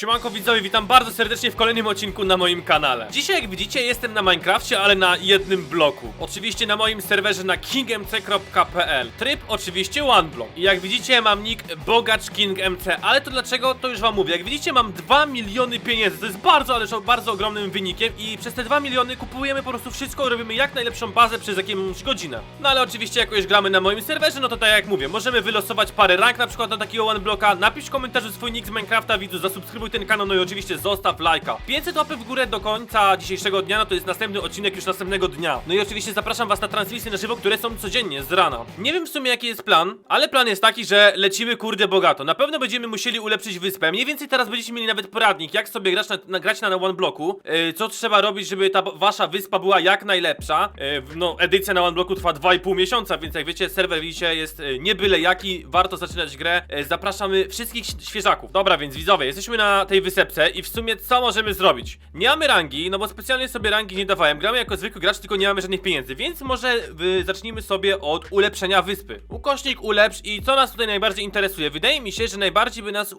Siemanko widzowie, witam bardzo serdecznie w kolejnym odcinku na moim kanale. Dzisiaj jak widzicie jestem na Minecrafcie, ale na jednym bloku. Oczywiście na moim serwerze na kingmc.pl. Tryb oczywiście OneBlock. I jak widzicie mam nick Bogacz King MC, ale to dlaczego to już wam mówię. Jak widzicie mam 2 miliony pieniędzy, to jest bardzo, ale bardzo ogromnym wynikiem i przez te 2 miliony kupujemy po prostu wszystko, robimy jak najlepszą bazę przez jakąś godzinę. No ale oczywiście jak już gramy na moim serwerze, no to tak jak mówię, możemy wylosować parę rank na przykład na takiego OneBlocka, napisz w komentarzu swój nick z Minecrafta, widzu, zasubskrybuj ten kanał, no i oczywiście zostaw lajka. 500 łapy w górę do końca dzisiejszego dnia, no to jest następny odcinek już następnego dnia. No i oczywiście zapraszam was na transmisje na żywo, które są codziennie z rana. Nie wiem w sumie jaki jest plan, ale plan jest taki, że lecimy kurde bogato. Na pewno będziemy musieli ulepszyć wyspę. Mniej więcej teraz będziecie mieli nawet poradnik, jak sobie grać na, na, grać na one yy, co trzeba robić, żeby ta wasza wyspa była jak najlepsza. Yy, no, edycja na one blocku trwa 2,5 miesiąca, więc jak wiecie, serwer widzicie jest yy, nie byle jaki, warto zaczynać grę. Yy, zapraszamy wszystkich świeżaków. Dobra, więc widzowie, jesteśmy na tej wysepce i w sumie co możemy zrobić? Nie mamy rangi, no bo specjalnie sobie rangi nie dawałem. Gramy jako zwykły gracz, tylko nie mamy żadnych pieniędzy, więc może y, zacznijmy sobie od ulepszenia wyspy. Ukośnik ulepsz i co nas tutaj najbardziej interesuje? Wydaje mi się, że najbardziej by nas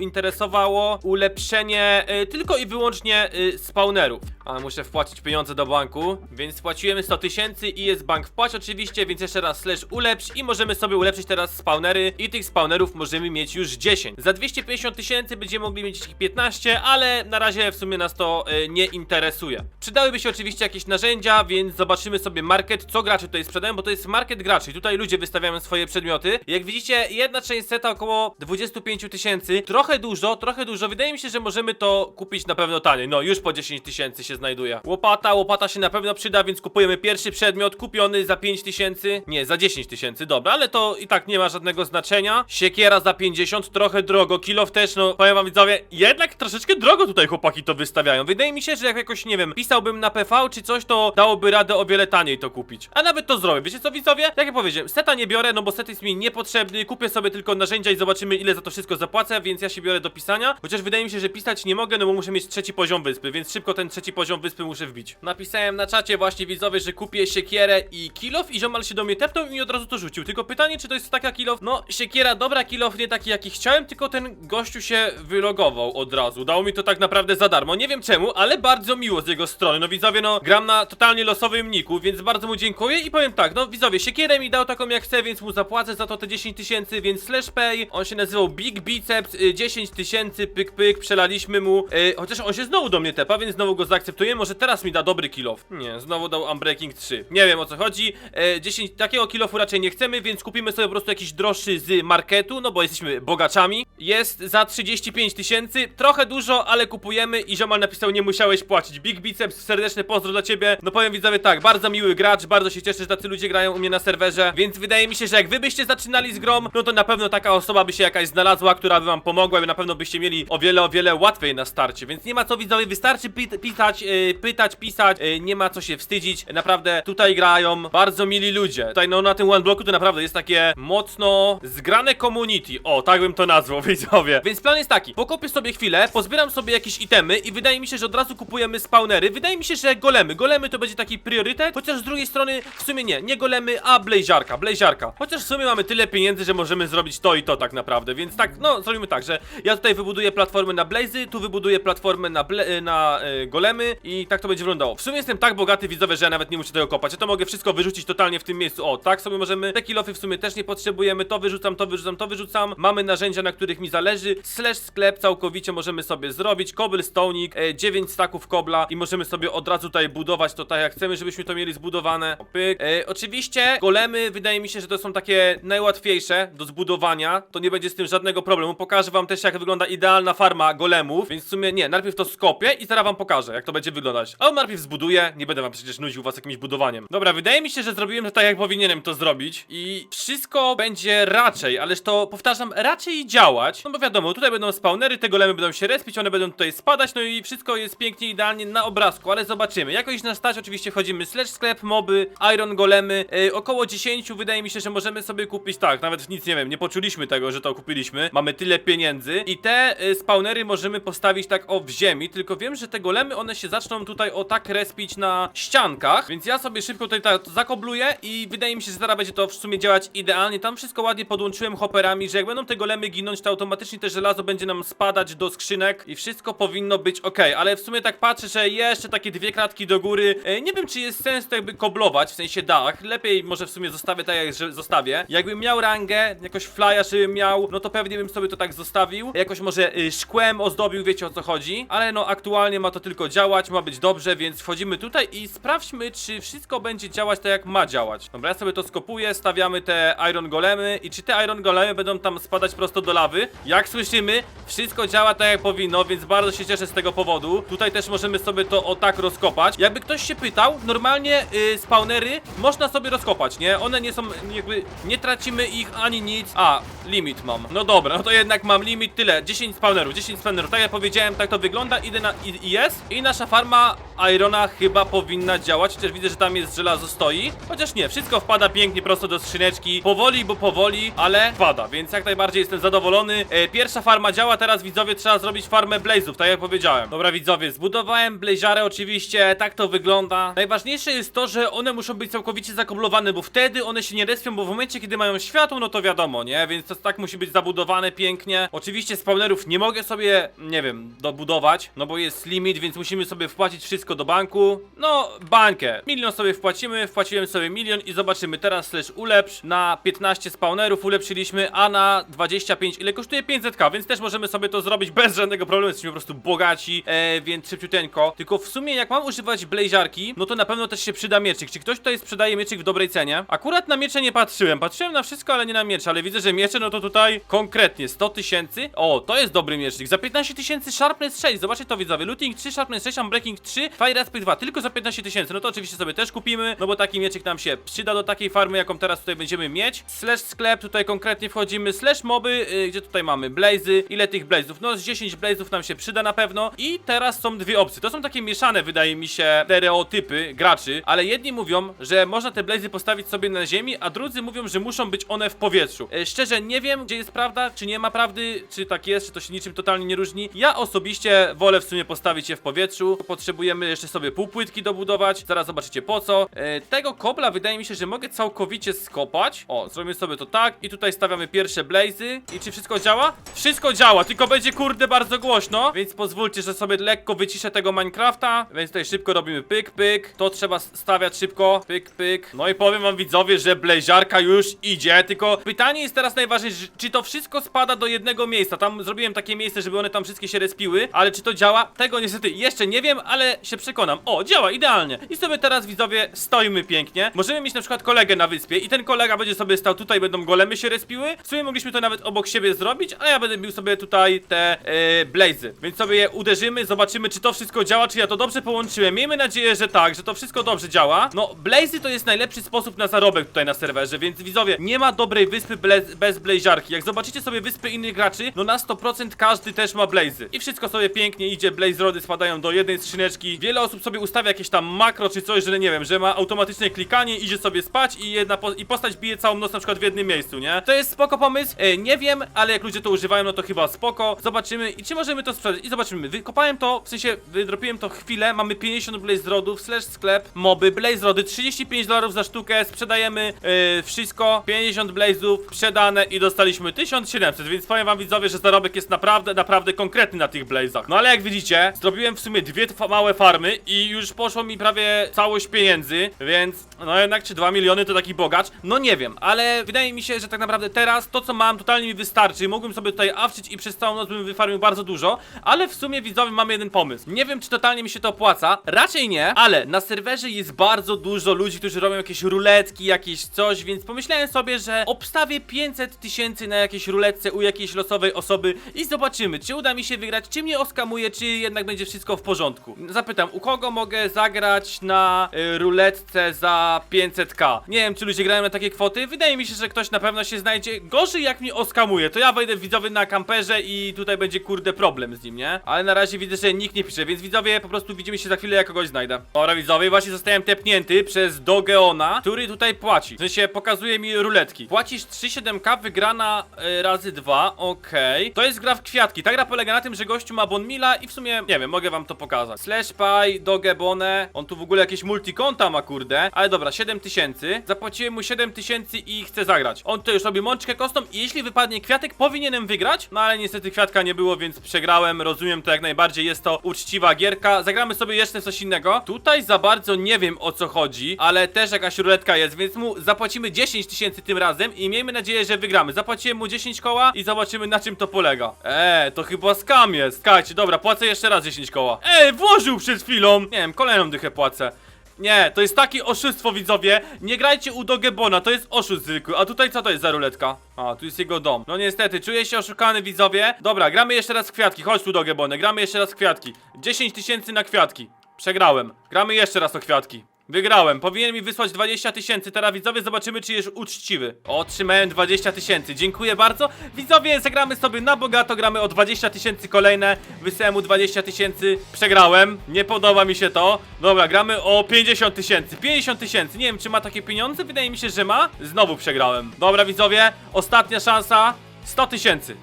interesowało ulepszenie y, tylko i wyłącznie y, spawnerów. Ale muszę wpłacić pieniądze do banku, więc płaciłem 100 tysięcy i jest bank wpłać oczywiście, więc jeszcze raz slash ulepsz i możemy sobie ulepszyć teraz spawnery i tych spawnerów możemy mieć już 10. Za 250 tysięcy będziemy mogli mieć ich 15, ale na razie w sumie nas to y, nie interesuje. Przydałyby się oczywiście jakieś narzędzia, więc zobaczymy sobie market, co gracze tutaj sprzedają, bo to jest market graczy. Tutaj ludzie wystawiają swoje przedmioty. Jak widzicie, jedna część seta około 25 tysięcy. Trochę dużo, trochę dużo. Wydaje mi się, że możemy to kupić na pewno taniej. No, już po 10 tysięcy się znajduje. Łopata, łopata się na pewno przyda, więc kupujemy pierwszy przedmiot kupiony za 5 tysięcy. Nie, za 10 tysięcy, dobra, ale to i tak nie ma żadnego znaczenia. Siekiera za 50, trochę drogo. Kilof też, no, powiem wam widzowie, jednak troszeczkę drogo tutaj chłopaki to wystawiają. Wydaje mi się, że jak jakoś, nie wiem, pisałbym na PV czy coś, to dałoby radę o wiele taniej to kupić. A nawet to zrobię. Wiecie co widzowie? Jak ja powiedziałem, seta nie biorę, no bo set jest mi niepotrzebny. Kupię sobie tylko narzędzia i zobaczymy ile za to wszystko zapłacę, więc ja się biorę do pisania. Chociaż wydaje mi się, że pisać nie mogę, no bo muszę mieć trzeci poziom wyspy, więc szybko ten trzeci poziom wyspy muszę wbić. Napisałem na czacie właśnie widzowie, że kupię siekierę i kilof i ziomal się do mnie tepnął i mi od razu to rzucił. Tylko pytanie, czy to jest taka kilof? No, siekiera, dobra kilof, nie taki jaki chciałem, tylko ten gościu się wylogował od razu. Dał mi to tak naprawdę za darmo. Nie wiem czemu, ale bardzo miło z jego strony. No widzowie, no gram na totalnie losowym niku, więc bardzo mu dziękuję i powiem tak, no widzowie, siekierę mi dał taką jak chcę, więc mu zapłacę za to te 10 tysięcy, więc slash pay, on się nazywał Big Biceps, y, 10 tysięcy, pyk pyk, przelaliśmy mu, y, chociaż on się znowu do mnie tepa, więc znowu go zaakceptuję, może teraz mi da dobry kill off. Nie, znowu dał Unbreaking 3. Nie wiem o co chodzi, y, 10, takiego kill offu raczej nie chcemy, więc kupimy sobie po prostu jakiś droższy z marketu, no bo jesteśmy bogaczami. Jest za 35 tysięcy, trochę dużo, ale kupujemy i ziomal napisał, nie musiałeś płacić. Big Biceps, serdeczny pozdro dla ciebie. No powiem widzowie tak, bardzo miły gracz, bardzo się cieszę, że tacy ludzie grają u mnie na serwerze, więc wydaje mi się, że jak wy byście zaczynali z grom, no to na pewno taka osoba by się jakaś znalazła, która by wam pomogła i na pewno byście mieli o wiele, o wiele łatwiej na starcie, więc nie ma co widzowie, wystarczy pisać, yy, pytać, pisać, yy, nie ma co się wstydzić, naprawdę tutaj grają bardzo mili ludzie. Tutaj no na tym one bloku to naprawdę jest takie mocno zgrane community, o tak bym to nazwał widzowie. Więc plan jest taki, pokopię sobie chwilę, pozbieram sobie jakieś itemy i wydaje mi się, że od razu kupujemy spawnery, wydaje mi się, że golemy, golemy to będzie taki priorytet, chociaż z drugiej strony w sumie nie, nie golemy, a blaziarka, blaziarka. Chociaż w sumie mamy tyle pieniędzy, że możemy zrobić to i to tak naprawdę, więc tak, no zrobimy tak, że ja tutaj wybuduję platformę na blazy, tu wybuduję platformę na, ble, na e, golemy i tak to będzie wyglądało. W sumie jestem tak bogaty widzowie, że ja nawet nie muszę tego kopać, ja to mogę wszystko wyrzucić totalnie w tym miejscu, o tak sobie możemy, te kilofy w sumie też nie potrzebujemy, to wyrzucam, to wyrzucam, to wyrzucam, mamy narzędzia, na których mi zależy, slash sklep całkowicie możemy sobie zrobić, cobblestone'ik, e, 9 staków kobla i możemy sobie od razu tutaj budować to tak jak chcemy, żebyśmy to mieli zbudowane, o, pyk. E, oczywiście golemy, wydaje mi się, że to są takie najłatwiejsze do zbudowania, to nie będzie z tym żadnego problemu, pokażę wam też jak wygląda idealna farma golemów, więc w sumie nie, najpierw to skopię i zaraz wam pokażę jak to będzie wyglądać, a najpierw zbuduję, nie będę wam przecież nudził was jakimś budowaniem. Dobra, wydaje mi się, że zrobiłem to tak jak powinienem to zrobić. I wszystko będzie raczej, ależ to powtarzam, raczej działać, no bo wiadomo, tutaj będą spawnery, te golemy będą się respić, one będą tutaj spadać, no i wszystko jest pięknie, idealnie na obrazku, ale zobaczymy. Jakoś na stać oczywiście wchodzimy slash sklep, moby, iron golemy, yy, około 10 wydaje mi się, że możemy sobie kupić, tak, nawet nic nie wiem, nie poczuliśmy tego, że to kupiliśmy, mamy tyle pieniędzy i te y, spawnery możemy postawić tak o w ziemi, tylko wiem, że te golemy, one się zaczną tutaj o tak respić na ściankach, więc ja sobie szybko tutaj tak zakobluję i wydaje mi się, że zaraz będzie to w sumie działać idealnie. Tam wszystko ładnie podłączyłem hopperami, że jak będą te golemy ginąć, to automatycznie te żelazo będzie nam spadać do skrzynek i wszystko powinno być ok, ale w sumie tak patrzę, że jeszcze takie dwie kratki do góry. E, nie wiem, czy jest sens to jakby koblować, w sensie dach. Lepiej może w sumie zostawię tak, jak że zostawię. Jakbym miał rangę, jakoś flya, żebym miał, no to pewnie bym sobie to tak zostawił. Jakoś może y, szkłem ozdobił, wiecie o co chodzi. Ale no aktualnie ma to tylko działać, ma być dobrze, więc wchodzimy tutaj i sprawdźmy, czy wszystko będzie działać tak, jak ma działać. Dobra, ja sobie to skopuję, stawiamy te iron golemy i czy te iron golemy będą tam spadać prosto do lawy? Jak słyszymy, wszystko działa tak, jak powinno, więc bardzo się cieszę z tego powodu. Tutaj też możemy sobie to o tak rozkopać. Jakby ktoś się pytał, normalnie y, spawnery można sobie rozkopać, nie? One nie są, jakby, nie tracimy ich ani nic. A, limit mam. No dobra, no to jednak mam limit, tyle. 10 spawnerów, 10 spawnerów. Tak jak powiedziałem, tak to wygląda. Idę na, i jest. I nasza farma Irona chyba powinna działać, chociaż widzę, że tam jest żelazo stoi. Chociaż nie, wszystko wpada pięknie prosto do skrzyneczki. Powoli, bo powoli, ale wpada, więc jak najbardziej jestem zadowolony. E, pierwsza farma działa, teraz widzowie trzeba zrobić farmę blazów, tak jak powiedziałem. Dobra widzowie, zbudowałem blaziarę oczywiście, tak to wygląda. Najważniejsze jest to, że one muszą być całkowicie zakoblowane, bo wtedy one się nie respią, bo w momencie, kiedy mają światło, no to wiadomo, nie? Więc to tak musi być zabudowane pięknie. Oczywiście spawnerów nie mogę sobie, nie wiem, dobudować, no bo jest limit, więc musimy sobie wpłacić wszystko do banku. No, bańkę. Milion sobie wpłacimy, wpłaciłem sobie milion i zobaczymy teraz slash ulepsz. Na 15 spawnerów ulepszyliśmy, a na 25 ile kosztuje 500k, więc też możemy sobie to zrobić bez żadnego problemu, jesteśmy po prostu bogaci, e, więc szybciuteńko. Tylko w sumie jak mam używać blaziarki, no to na pewno też się przyda mieczyk. Czy ktoś tutaj sprzedaje mieczyk w dobrej cenie? Akurat na miecze nie patrzyłem, patrzyłem na wszystko, ale nie na miecze, ale widzę, że miecze, no to tutaj konkretnie 100 tysięcy. O, to jest dobry miecznik, za 15 tysięcy Sharpness 6, zobaczcie to widzowie, Looting 3, Sharpness 6, Unbreaking 3, Fire Aspect 2, tylko za 15 tysięcy, no to oczywiście sobie też kupimy, no bo taki mieczyk nam się przyda do takiej farmy, jaką teraz tutaj będziemy mieć. Slash sklep, tutaj konkretnie wchodzimy, slash moby, yy, gdzie tutaj mamy blazy, ile tych blazów? No z 10 blazów nam się przyda na pewno i teraz są dwie opcje, to są takie mieszane, wydaje mi się, stereotypy graczy, ale jedni mówią, że można te blazy postawić sobie na ziemi, a drudzy mówią, że muszą być one w powietrzu. E, szczerze nie wiem, gdzie jest prawda, czy nie ma prawdy, czy tak jest, czy to się niczym totalnie nie różni. Ja osobiście wolę w sumie postawić je w powietrzu. Potrzebujemy jeszcze sobie półpłytki dobudować, zaraz zobaczycie po co. E, tego kobla wydaje mi się, że mogę całkowicie skopać. O, zrobimy sobie to tak i tutaj stawiamy pierwsze blazy. I czy wszystko działa? Wszystko działa, tylko będzie kurde bardzo głośno, więc pozwólcie, że sobie lekko wyciszę tego Minecrafta. Więc tutaj szybko robimy pyk, pyk. To trzeba stawiać szybko, pyk, pyk. No i powiem wam widzowie, że blaziarka już idzie, tylko pytanie jest teraz najważniejsze, czy to wszystko spada do jednego miejsca? Tam zrobiłem takie miejsce, żeby one tam wszystkie się respiły, ale czy to działa? Tego niestety jeszcze nie wiem, ale się przekonam. O, działa idealnie. I sobie teraz widzowie stoimy pięknie. Możemy mieć na przykład kolegę na wyspie i ten kolega będzie sobie stał tutaj, będą golemy się respiły. W sumie mogliśmy to nawet obok siebie zrobić, a ja będę bił sobie tutaj te yy, blazy. Więc sobie je uderzymy, zobaczymy czy to wszystko działa, czy ja to dobrze połączyłem. Miejmy nadzieję, że tak, że to wszystko dobrze działa. No, blazy to jest najlepszy sposób na zarobek tutaj na serwerze, więc widzowie, nie ma dobrej wyspy bez blaziarki. Jak zobaczycie sobie wyspy innych graczy, no na 100% każdy też ma blazy. I wszystko sobie pięknie idzie, blaze rody spadają do jednej skrzyneczki. Wiele osób sobie ustawia jakieś tam makro czy coś, że nie wiem, że ma automatyczne klikanie, idzie sobie spać i jedna po i postać bije całą noc na przykład w jednym miejscu, nie? To jest spoko pomysł, e, nie wiem, ale jak ludzie to używają, no to chyba spoko. Zobaczymy i czy możemy to sprzedać i zobaczymy. Wykopałem to, w sensie wydropiłem to chwilę, mamy 50 blaze rodów, slash sklep, moby, blaze rody, 35 dolarów za sztukę, sprzedajemy e, wszystko, 50 blazów sprzedane i dostaliśmy 1700, więc powiem wam widzowie, że zarobek jest naprawdę, naprawdę konkretny na tych blazach. No ale jak widzicie, zrobiłem w sumie dwie małe farmy i już poszło mi prawie całość pieniędzy, więc no jednak czy 2 miliony to taki bogacz? No nie wiem, ale wydaje mi się, że tak naprawdę teraz to co mam totalnie mi wystarczy. Mógłbym sobie tutaj awczyć i przez całą noc bym wyfarmił bardzo dużo, ale w sumie widzowie mamy jeden pomysł. Nie wiem czy totalnie mi się to opłaca, raczej nie, ale na serwerze jest bardzo dużo ludzi, którzy robią jakieś ruletki, jakieś coś, więc pomyślałem sobie, że obstawię 500 tysięcy na jakiejś ruletce u jakiejś losowej osoby i zobaczymy, czy uda mi się wygrać, czy mnie oskamuje, czy jednak będzie wszystko w porządku. Zapytam, u kogo mogę zagrać na y, ruletce za 500k? Nie wiem, czy ludzie grają na takie kwoty, wydaje mi się, że ktoś na pewno się znajdzie. Gorzej jak mnie oskamuje, to ja wejdę widzowie na kamperze i tutaj będzie kurde problem z nim, nie? Ale na razie widzę, że nikt nie pisze, więc widzowie po prostu widzimy się za chwilę, jak kogoś znajdę. Dobra widzowie, właśnie zostałem tepnięty przez Dogeona, który tutaj płaci. W sensie pokazuje mi ruletki. Płacisz 3,7k, wygrana y, razy 2, okej. To jest gra w kwiatki. Ta gra polega na tym, że gościu ma bonmila i w sumie, nie wiem, mogę wam to pokazać. Slash pad Sky Dogebone. On tu w ogóle jakieś multikonta ma, kurde. Ale dobra, 7000. Zapłaciłem mu 7000 i chcę zagrać. On tutaj już robi mączkę kostą i jeśli wypadnie kwiatek, powinienem wygrać. No ale niestety kwiatka nie było, więc przegrałem. Rozumiem to jak najbardziej. Jest to uczciwa gierka. Zagramy sobie jeszcze coś innego. Tutaj za bardzo nie wiem o co chodzi, ale też jakaś ruletka jest, więc mu zapłacimy 10 tysięcy tym razem i miejmy nadzieję, że wygramy. Zapłaciłem mu 10 koła i zobaczymy na czym to polega. Eee, to chyba skam jest. Kajcie, dobra, płacę jeszcze raz 10 koła. Ej, włożył przed chwilą. Nie wiem, kolejną dychę płacę. Nie, to jest takie oszustwo, widzowie. Nie grajcie u Dogebona, to jest oszust zwykły. A tutaj co to jest za ruletka? A, tu jest jego dom. No niestety, czuję się oszukany, widzowie. Dobra, gramy jeszcze raz kwiatki. Chodź tu, Dogebone, gramy jeszcze raz kwiatki. 10 tysięcy na kwiatki. Przegrałem. Gramy jeszcze raz o kwiatki. Wygrałem. Powinien mi wysłać 20 tysięcy. Teraz widzowie zobaczymy, czy jest uczciwy. Otrzymałem 20 tysięcy. Dziękuję bardzo. Widzowie, zagramy sobie na bogato. Gramy o 20 tysięcy kolejne. Wysłałem mu 20 tysięcy. Przegrałem. Nie podoba mi się to. Dobra, gramy o 50 tysięcy. 50 tysięcy. Nie wiem, czy ma takie pieniądze. Wydaje mi się, że ma. Znowu przegrałem. Dobra, widzowie. Ostatnia szansa. 100 tysięcy.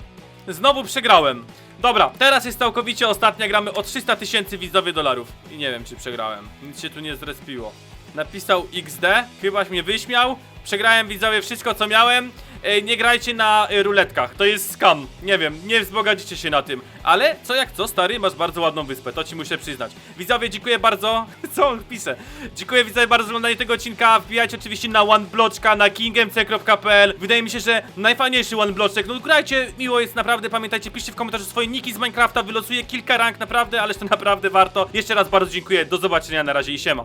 Znowu przegrałem. Dobra, teraz jest całkowicie ostatnia, gramy o 300 tysięcy widzowie dolarów. I nie wiem, czy przegrałem. Nic się tu nie zrespiło. Napisał XD, chybaś mnie wyśmiał. Przegrałem widzowie wszystko, co miałem. Ej, nie grajcie na y, ruletkach, to jest scam. Nie wiem, nie wzbogacicie się na tym. Ale co jak co, stary, masz bardzo ładną wyspę, to ci muszę przyznać. Widzowie, dziękuję bardzo. Co on pisze? Dziękuję widzowie bardzo za oglądanie tego odcinka. Wbijajcie oczywiście na OneBloczka, na kingmc.pl. Wydaje mi się, że najfajniejszy OneBloczek. No grajcie, miło jest naprawdę. Pamiętajcie, piszcie w komentarzu swoje niki z Minecrafta. Wylosuję kilka rank naprawdę, ależ to naprawdę warto. Jeszcze raz bardzo dziękuję. Do zobaczenia, na razie i siema.